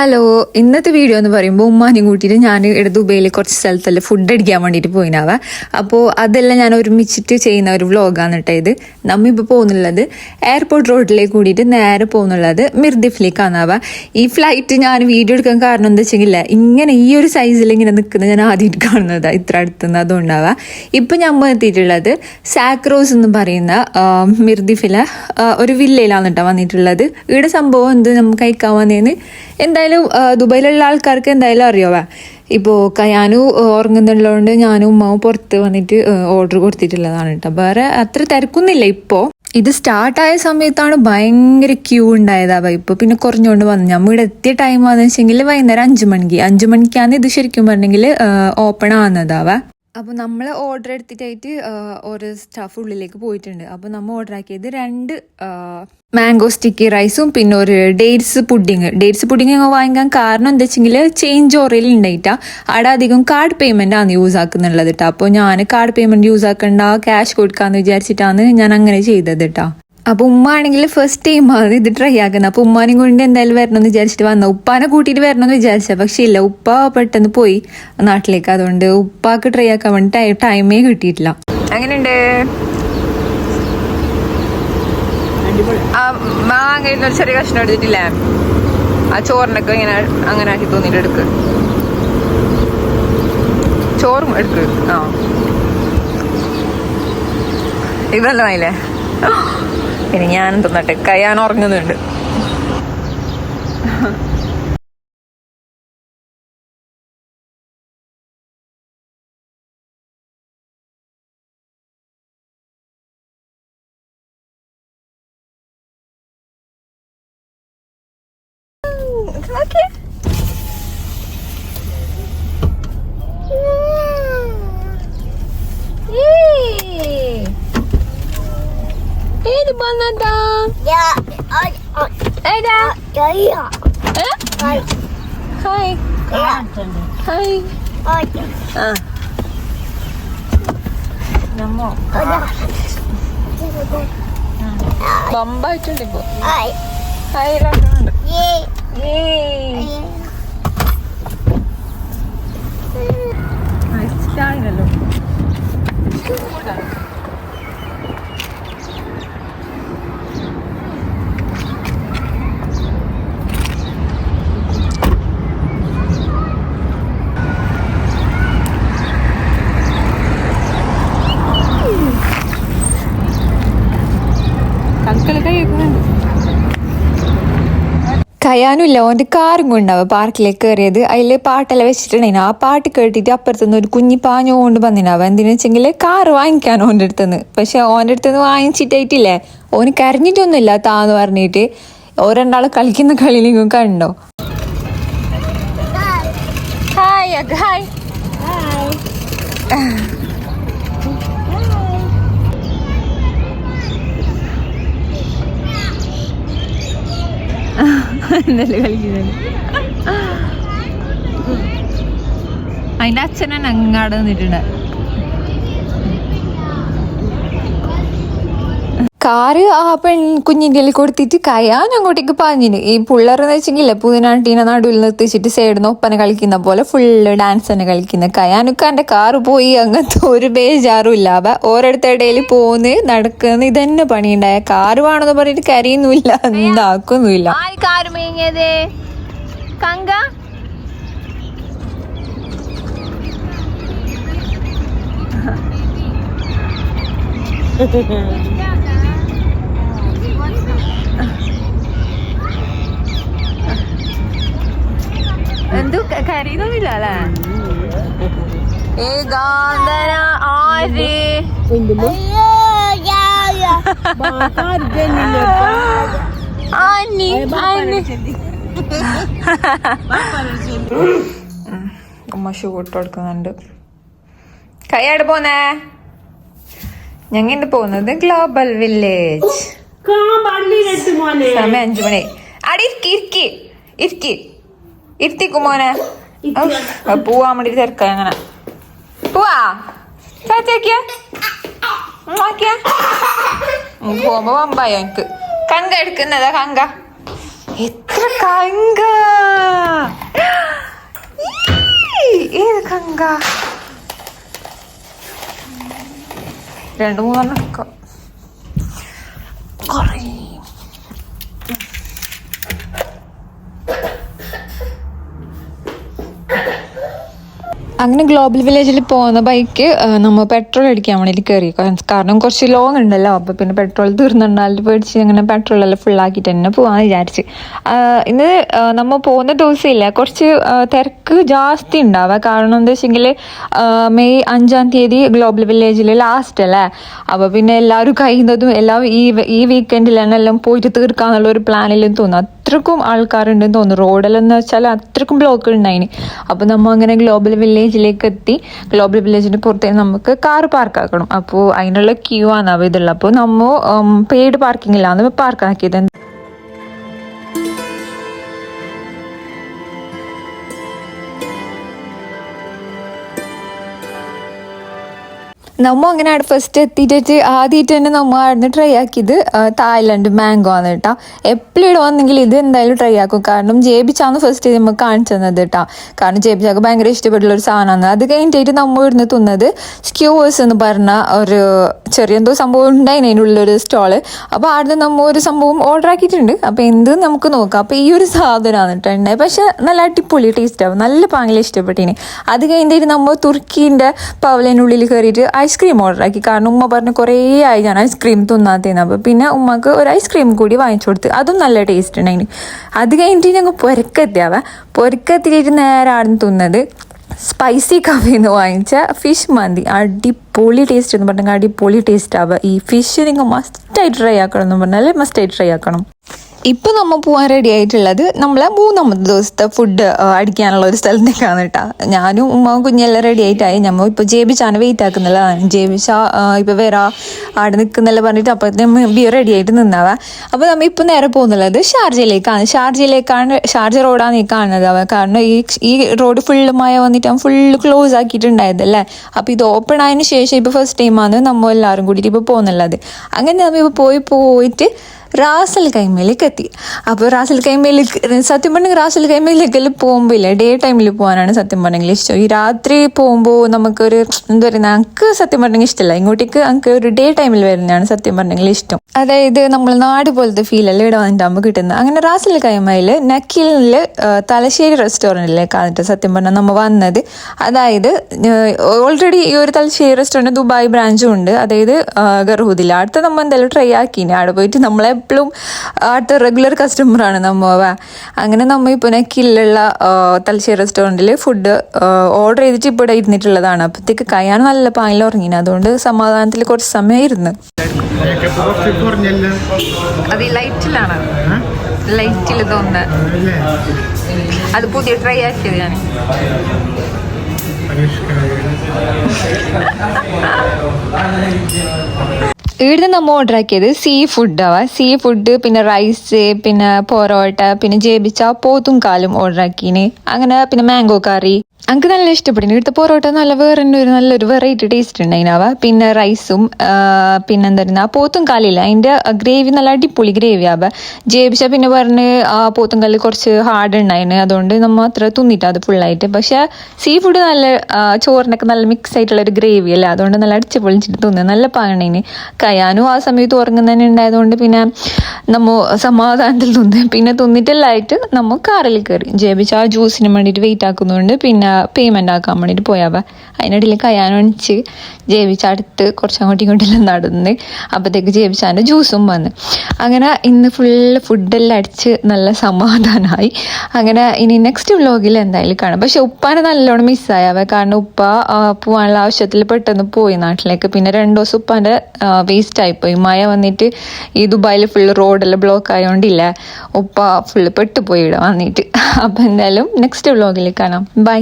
Hello ഇന്നത്തെ video എന്ന് പറയുമ്പോൾ ഉമ്മാനും കൂട്ടിയിട്ട് ഞാൻ ഇവിടെ ദുബൈയിൽ കുറച്ച് സ്ഥലത്തല്ലേ ഫുഡ് അടിക്കാൻ വേണ്ടിയിട്ട് പോയിനാവ. അപ്പോൾ അതെല്ലാം ഞാൻ ഒരുമിച്ചിട്ട് ചെയ്യുന്ന ഒരു വ്ളോഗാണ് കേട്ടോ ഇത്. നമ്മ ഇപ്പോൾ പോകുന്നുള്ളത് എയർപോർട്ട് റോഡിലേക്ക് കൂടിയിട്ട് നേരെ പോകുന്നുള്ളത് മിർദിഫിലേക്കാണാവ ഈ ഫ്ലൈറ്റ് ഞാൻ വീഡിയോ എടുക്കാൻ കാരണം എന്താ വെച്ചെങ്കിൽ ഇങ്ങനെ ഈ ഒരു സൈസിൽ ഇങ്ങനെ നിൽക്കുന്നത് ഞാൻ ആദ്യമായിട്ട് കാണുന്നതാണ് ഇത്ര അടുത്തുനിന്ന് അതുകൊണ്ടാവുക ഇപ്പം ഞാൻ എത്തിയിട്ടുള്ളത് സാക്രോസ് എന്ന് പറയുന്ന മിർദിഫില ഒരു വില്ലയിലാണ് കേട്ടോ വന്നിട്ടുള്ളത്. ഇവിടെ സംഭവം എന്ത്? നമുക്ക് കഴിക്കാൻ വന്നതെന്ന് എന്തായാലും ആ, ദുബായിലുള്ള ആൾക്കാർക്ക് എന്തായാലും അറിയാവാ ഇപ്പോൾ കയാനു ഉറങ്ങുന്നുള്ളതുകൊണ്ട് ഞാനും ഉമ്മാവും പുറത്ത് വന്നിട്ട് ഓർഡർ കൊടുത്തിട്ടുള്ളതാണ് കേട്ടോ വേറെ അത്ര തിരക്കൊന്നുമില്ല ഇപ്പോൾ ഇത് സ്റ്റാർട്ടായ സമയത്താണ് ഭയങ്കര ക്യൂ ഉണ്ടായതാവ ഇപ്പോൾ പിന്നെ കുറഞ്ഞുകൊണ്ട് വന്നു. നമ്മൾ ഇവിടെ എത്തിയ ടൈം ആണെന്ന് വെച്ചെങ്കിൽ വൈകുന്നേരം അഞ്ച് മണിക്ക്. അഞ്ച് മണിക്കാണ് ഇത് ശരിക്കും പറഞ്ഞെങ്കിൽ ഓപ്പൺ ആവുന്നതാവ അപ്പോൾ നമ്മൾ ഓർഡർ എടുത്തിട്ടായിട്ട് ഓരോ സ്റ്റാഫ് ഉള്ളിലേക്ക് പോയിട്ടുണ്ട്. അപ്പോൾ നമ്മൾ ഓർഡർ ആക്കിയത് രണ്ട് മാംഗോ സ്റ്റിക്കി റൈസും പിന്നെ ഒരു ഡേറ്റ്സ് പുഡിങ് ഡേറ്റ്സ് പുഡിങ് വാങ്ങിക്കാൻ കാരണം എന്താ വെച്ചെങ്കിൽ ചേഞ്ച് ഓറയിൽ ഉണ്ടായിട്ടാ അവിടെ അധികം കാർഡ് പേയ്മെന്റ് ആണ് യൂസ് ആക്കുന്നുള്ളത് കേട്ടോ അപ്പോൾ ഞാൻ കാർഡ് പേയ്മെന്റ് യൂസ് ആക്കണ്ട ക്യാഷ് കൊടുക്കാമെന്ന് വിചാരിച്ചിട്ടാണ് ഞാൻ അങ്ങനെ ചെയ്തത് കേട്ടോ അപ്പൊ ഉമ്മ ആണെങ്കിൽ ഫസ്റ്റ് ടൈം ആണ് ഇത് ട്രൈ ആക്കുന്നത്. അപ്പൊ ഉമ്മാനും കൊണ്ട് എന്തായാലും വരണമെന്ന് വിചാരിച്ചിട്ട് വന്ന. ഉപ്പാനെ കൂട്ടിയിട്ട് വരണമെന്ന് വിചാരിച്ച. പക്ഷെ ഇല്ല ഉപ്പ പെട്ടെന്ന് പോയി നാട്ടിലേക്ക്. അതുകൊണ്ട് ഉപ്പാക്ക് ട്രൈ ആക്കാൻ വേണ്ടി ടൈമേ കിട്ടിയിട്ടില്ല. അങ്ങനെയുണ്ട് മാങ്ങയിൽ ഒരു ചെറിയ കഷ്ണം എടുത്തിട്ടില്ലേ? ആ ചോറിനൊക്കെ ഇങ്ങനെ അങ്ങനെ ആക്കി തോന്നിട്ട് എടുക്ക്. ചോറും എടുക്ക്. ആ. ഇതല്ല മയിലേ പിന്നെ ഞാൻ തിന്നട്ടെ. കയ്യാൻ ഉറങ്ങുന്നുണ്ട്. ഏത് വന്നതാ? Ja, oj, oj, ഏതാ? ja, ja. Oj, hi. ja, hi. oj, ആ. നമ്മോ oj, ബമ്പായിട്ടുണ്ട് ഇപ്പൊ. oj, ഹായ് ഇല്ല. കയാനുമില്ല ഓന്റെ കാറും കൊണ്ടാവുക പാർക്കിലേക്ക് കയറിയത്. അതിൽ പാട്ടെല്ലാം വെച്ചിട്ടുണ്ടായിരുന്നു ആ പാട്ട് കേട്ടിട്ട് അപ്പുറത്തുനിന്ന് ഒരു കുഞ്ഞി പാഞ്ഞു കൊണ്ട് വന്നിനാവുക എന്തിനു വെച്ചെങ്കിൽ കാറ് വാങ്ങിക്കാൻ ഓന്റെ അടുത്തുനിന്ന് പക്ഷെ ഓന്റെ അടുത്തുനിന്ന് വാങ്ങിച്ചിട്ടായിട്ടില്ലേ? ഓന് കരഞ്ഞിട്ടൊന്നുമില്ല താന്ന് പറഞ്ഞിട്ട്. ഓരണ്ടാൾ കളിക്കുന്ന കളി നിങ്ങൾ കണ്ടോ ഹായ് ഹായ് എന്നല്ലേ കളിക്കുന്നത് അതിന്റെ അച്ഛനെ അങ്ങാട് നിന്നിട്ടുണ്ട്. കാറ് ആ പെൺ കുഞ്ഞിന്റെ കൊടുത്തിട്ട് കയാൻ അങ്ങോട്ടേക്ക് പാഞ്ഞിന്. ഈ പിള്ളേരെന്ന് വെച്ചെങ്കിലേ പുതിനാട്ടീനെ നടുവിൽ നിർത്തിച്ചിട്ട് സൈഡിൽ ഒപ്പന കളിക്കുന്ന പോലെ ഫുള്ള് ഡാൻസ് തന്നെ കളിക്കുന്ന കയാനൊക്കെ എന്റെ കാറ് പോയി അങ്ങനത്തെ ഒരു ബേജാറും ഇല്ല അവ ഓരോരുത്തരുടെയിൽ പോന്ന് നടക്കുന്ന ഇതന്നെ പണിയുണ്ടായ. കാറ് വേണമെന്ന് പറഞ്ഞിട്ട് കരയൊന്നുമില്ല എന്താക്കൊന്നുമില്ല. കാറ് മേങ്ങിയത് എന്തു കരയുന്നില്ല അല്ലേ ഏകാന്തന ആര്. ആനി ഷൂ ഇട്ട് കൊടുക്കുന്നുണ്ട്. കൈയാട് പോന്നേ? ഞങ്ങൾ പോകുന്നത് ഗ്ലോബൽ വില്ലേജ് സമയം അഞ്ചു മണി. അടി ഇരിക്കി ഇരിക്കി ഇരിക്കി. ഇരുത്തിക്കും കുമോനെ പോവാൻ വേണ്ടി തിരക്ക അങ്ങനെ. പോവാ. ചാച്ചാക്കിയ പോകുമ്പോ വമ്പായോ എനിക്ക്. കങ്ക എടുക്കുന്നതാ കങ്ക. എത്ര കങ്ക? ഏത് കങ്ക? രണ്ടു മൂന്നെണ്ണം എടുക്കാം കുറേ അങ്ങനെ ഗ്ലോബൽ വില്ലേജിൽ പോകുന്ന ബൈക്ക് നമ്മൾ പെട്രോൾ അടിക്കാൻ വേണ്ടി കയറി കാരണം കുറച്ച് ലോങ് ഉണ്ടല്ലോ. അപ്പോൾ പിന്നെ പെട്രോൾ തീർന്നുണ്ടാൽ പേടിച്ച് അങ്ങനെ പെട്രോൾ എല്ലാം ഫുള്ളാക്കിയിട്ട് തന്നെ പോകാമെന്ന് വിചാരിച്ച്. ഇന്ന് നമ്മൾ പോകുന്ന ദിവസമില്ല. കുറച്ച് തിരക്ക് ജാസ്തി ഉണ്ടാവുക കാരണം എന്താ വെച്ചെങ്കിൽ മെയ് അഞ്ചാം തീയതി ഗ്ലോബൽ വില്ലേജിൽ ലാസ്റ്റ് അല്ലേ? അപ്പോൾ പിന്നെ എല്ലാവരും കഴിയുന്നതും എല്ലാം ഈ ഈ വീക്കെൻഡിൽ തന്നെ എല്ലാം പോയിട്ട് തീർക്കാന്നുള്ള ഒരു പ്ലാനിലും തോന്നുന്നു അത്രക്കും ആൾക്കാരുണ്ടെന്ന് തോന്നുന്നു. റോഡിലെന്ന് വെച്ചാൽ അത്രക്കും ബ്ലോക്ക് ഉണ്ടായിന് അപ്പോൾ നമ്മൾ അങ്ങനെ ഗ്ലോബൽ വില്ലേജിലേക്ക് എത്തി ഗ്ലോബൽ വില്ലേജിന് പുറത്തേക്ക് നമുക്ക് കാർ പാർക്കാക്കണം. അപ്പോൾ അതിനുള്ള ക്യൂ ആണ് അവ ഇതുള്ളത് അപ്പോൾ നമ്മൾ പെയ്ഡ് പാർക്കിങ്ങിലാണ് പാർക്ക് നമ്മ അങ്ങനെ അവിടെ ഫസ്റ്റ് എത്തിയിട്ട് ആദ്യമായിട്ട് തന്നെ നമ്മ അവിടുന്ന് ട്രൈ ആക്കിയത് തായ്ലൻഡ് മാംഗോ ആണ് കേട്ടോ എപ്പോഴും ഇവിടെ വന്നെങ്കിൽ ഇത് എന്തായാലും ട്രൈ ആക്കും. കാരണം ജേബിച്ചാണ് ഫസ്റ്റ് നമ്മൾ കാണിച്ചു തന്നത് കേട്ടോ കാരണം ജേബിച്ചാക്ക് ഭയങ്കര ഇഷ്ടപ്പെട്ടുള്ള ഒരു സാധനമാണ് അത് കഴിഞ്ഞിട്ട് നമ്മൾ ഇവിടുന്ന് തിന്നത് സ്ക്യൂവേഴ്സ് എന്ന് പറഞ്ഞ ഒരു ചെറിയ എന്തോ സംഭവം ഉണ്ടായിന് അതിന്റെ ഉള്ളിലൊരു സ്റ്റോൾ അപ്പോൾ അവിടുന്ന് നമ്മൾ ഒരു സംഭവം ഓർഡർ ആക്കിയിട്ടുണ്ട്. അപ്പോൾ എന്ത് നമുക്ക് നോക്കാം. അപ്പോൾ ഈ ഒരു സാധനമാണ് കേട്ടോ പക്ഷേ നല്ല അടിപൊളി ടേസ്റ്റ് ആവും നല്ല പാങ്ങിൽ ഇഷ്ടപ്പെട്ടിന്. അത് കഴിഞ്ഞിട്ട് നമ്മൾ തുർക്കീന്റെ പവലിനുള്ളിൽ കയറിയിട്ട് ഐസ്ക്രീം ഓർഡർ ആക്കി. കാരണം ഉമ്മ പറഞ്ഞു കുറേ ആയി ഞാൻ ഐസ്ക്രീം തിന്നാത്തേന്ന്. അപ്പോൾ പിന്നെ ഉമ്മക്ക് ഒരു ഐസ്ക്രീം കൂടി വാങ്ങിച്ചു കൊടുത്ത്. അതും നല്ല ടേസ്റ്റ് ഉണ്ടായിന്. അത് കഴിഞ്ഞിട്ട് ഞങ്ങൾ പൊരക്കെത്തിയാവ പൊരക്കെത്തിയിട്ട് നേരെ ആടുന്ന് തിന്നത്. സ്പൈസി കഫയിൽ എന്ന് വാങ്ങിച്ച ഫിഷ് മന്തി. അടിപൊളി ടേസ്റ്റ് എന്ന് പറഞ്ഞാൽ അടിപൊളി ടേസ്റ്റ് ആവുക ഈ ഫിഷ് നിങ്ങൾ മസ്റ്റായിട്ട് ട്രൈ ആക്കണം എന്ന് പറഞ്ഞാൽ മസ്റ്റായിട്ട് ട്രൈ ആക്കണം. ഇപ്പം നമ്മൾ പോകാൻ റെഡി ആയിട്ടുള്ളത് നമ്മളെ മൂന്നാമത്തെ ദിവസത്തെ ഫുഡ് അടിക്കാനുള്ള ഒരു സ്ഥലത്തേക്കാണ് കേട്ടോ ഞാനും ഉമ്മ കുഞ്ഞെല്ലാം റെഡി ആയിട്ടായി. നമ്മൾ ഇപ്പോൾ ജേബിച്ചാണ് വെയിറ്റ് ആക്കുന്നില്ല ജേബിച്ച ഇപ്പോൾ വരാ അവിടെ നിൽക്കുന്നില്ല പറഞ്ഞിട്ട് അപ്പോഴത്തേക്കും ബി റെഡി ആയിട്ട് നിന്നാവാ അപ്പോൾ നമ്മൾ ഇപ്പോൾ നേരെ പോകുന്നുള്ളത് ഷാർജയിലേക്കാണ്. ഷാർജയിലേക്കാണ് ഷാർജ റോഡാണ് ഈ കാണുന്നത്. അവ കാരണം ഈ ഈ റോഡ് ഫുള്ള് മഴ വന്നിട്ട് ഫുള്ള് ക്ലോസ് ആക്കിയിട്ടുണ്ടായതല്ലേ അപ്പോൾ ഇത് ഓപ്പൺ ആയതിനു ശേഷം ഇപ്പോൾ ഫസ്റ്റ് ടൈമാണ് നമ്മൾ എല്ലാവരും കൂടിയിട്ട് ഇപ്പോൾ പോകുന്നുള്ളത്. അങ്ങനെ നമ്മൾ ഇപ്പോൾ പോയി പോയിട്ട് റാസൽ കൈമയിലേക്ക് എത്തി. അപ്പോൾ റാസൽ കൈമയിലേക്ക് സത്യം പറഞ്ഞെങ്കിൽ റാസൽ കൈമയിലേക്ക് പോകുമ്പോൾ ഇല്ല ഡേ ടൈമിൽ പോകാനാണ് സത്യം പറഞ്ഞെങ്കിൽ ഇഷ്ടം. ഈ രാത്രി പോകുമ്പോൾ നമുക്കൊരു എന്താ പറയുക എനിക്ക് സത്യം പറഞ്ഞെങ്കിൽ ഇഷ്ടമല്ല. ഇങ്ങോട്ടേക്ക് എനിക്ക് ഒരു ഡേ ടൈമിൽ വരുന്നതാണ് സത്യം പറഞ്ഞെങ്കിൽ ഇഷ്ടം. അതായത് നമ്മൾ നാട് പോലത്തെ അല്ലേ ഇവിടെ വന്നിട്ടാകുമ്പോൾ കിട്ടുന്നത്. അങ്ങനെ റാസൽ കൈമയിൽ നക്കിലിൽ തലശ്ശേരി റെസ്റ്റോറന്റിലേക്കാണ് സത്യം പറഞ്ഞാൽ നമ്മൾ വന്നത്. അതായത് ഓൾറെഡി ഈ ഒരു തലശ്ശേരി റെസ്റ്റോറന്റ് ദുബായ് ബ്രാഞ്ചും ഉണ്ട്. അതായത് ഗർഹൂദിൽ അടുത്ത നമ്മൾ എന്തായാലും ട്രൈ ആക്കിയിനി. അവിടെ പോയിട്ട് നമ്മളെപ്പോഴും അടുത്ത റെഗുലർ കസ്റ്റമറാണ് നമ്മ അങ്ങനെ നമ്മൾ ഇപ്പോൾ കില്ലുള്ള തലശ്ശേരി റെസ്റ്റോറന്റിൽ ഫുഡ് ഓർഡർ ചെയ്തിട്ട് ഇപ്പോൾ ഇവിടെ ഇരുന്നിട്ടുള്ളതാണ്. അപ്പോഴത്തേക്ക് കയ്യാണ് നല്ല പാങ്ങിൽ ഉറങ്ങിന്. അതുകൊണ്ട് സമാധാനത്തിൽ കുറച്ച് സമയം ഇരുന്ന് അത് ലൈറ്റിലാണ്. ലൈറ്റിൽ തോന്നുന്നത് അത് പുതിയ ട്രൈ ആക്കിയത് ഞാൻ ഇവിടുന്ന് നമ്മൾ ഓർഡർ ആക്കിയത് സീ ഫുഡ് ആവാ സീ ഫുഡ് പിന്നെ റൈസ് പിന്നെ പൊറോട്ട പിന്നെ ജേബിച്ച പോത്തും കാലും ഓർഡർ ആക്കീന്. അങ്ങനെ പിന്നെ മാംഗോ കറി എനിക്ക് നല്ല ഇഷ്ടപ്പെടുന്നു. ഇവിടുത്തെ പൊറോട്ട നല്ല വേറെ തന്നെ ഒരു നല്ലൊരു വെറൈറ്റി ടേസ്റ്റ് ഉണ്ട് അതിനാവ പിന്നെ റൈസും പിന്നെ എന്താ പോത്തും കാലില്ല. അതിന്റെ ഗ്രേവി നല്ല അടിപൊളി ഗ്രേവി ആവ ജേബിച്ച പിന്നെ പറഞ്ഞ് ആ പോത്തും കാലിൽ കുറച്ച് ഹാർഡ് ഉണ്ടായിന് അതുകൊണ്ട് നമ്മൾ അത്ര തിന്നിട്ട് അത് ഫുള്ളായിട്ട് പക്ഷെ സീ ഫുഡ് നല്ല ആ, ചോറിനൊക്കെ നല്ല മിക്സ് ആയിട്ടുള്ള ഒരു ഗ്രേവി അല്ലേ? അതുകൊണ്ട് നല്ല അടിച്ച് പൊളിച്ചിട്ട് തിന്നു. നല്ല പാങ്ങണേന് കയാനും ആ സമയത്ത് ഉറങ്ങുന്നതന്നെ ഉണ്ടായതുകൊണ്ട് പിന്നെ നമ്മ സമാധാനത്തിൽ തിന്ന്. പിന്നെ തിന്നിട്ടെല്ലായിട്ട് നമ്മൾ കാറിൽ കയറി ജേബിച്ച ആ ജ്യൂസിന് വേണ്ടിയിട്ട് വെയിറ്റ് ആക്കുന്നുണ്ട് പിന്നെ പേയ്മെന്റ് ആക്കാൻ വേണ്ടിയിട്ട് പോയാവ. അതിനിടയിൽ കയാനും അണിച്ച് ജേബിച്ച അടുത്ത് കുറച്ച് അങ്ങോട്ടും ഇങ്ങോട്ടെല്ലാം നടന്ന് അപ്പോഴത്തേക്ക് ജേബിച്ചാന്റെ ജ്യൂസും വന്ന്. അങ്ങനെ ഇന്ന് ഫുള്ള് ഫുഡെല്ലാം അടിച്ച് നല്ല സമാധാനമായി അങ്ങനെ ഇനി നെക്സ്റ്റ് വ്ലോഗിൽ എന്തായാലും കാണാം. പക്ഷെ ഉപ്പാനെ നല്ലോണം മിസ്സായവ കാരണം ഉപ്പ പോകാനുള്ള ആവശ്യത്തിൽ പെട്ടെന്ന് പോയി നാട്ടിലേക്ക്. പിന്നെ രണ്ട് ദിവസം ഉപ്പാന്റെ വേസ്റ്റ് ആയിപ്പോയി. മഴ വന്നിട്ട് ഈ ദുബായിൽ ഫുൾ റോഡെല്ലാം ബ്ലോക്ക് ആയതുകൊണ്ടില്ല ഉപ്പ ഫുള്ള് പെട്ടുപോയി ഇവിടെ വന്നിട്ട്. അപ്പം എന്തായാലും നെക്സ്റ്റ് വ്ലോഗിൽ കാണാം. ബൈ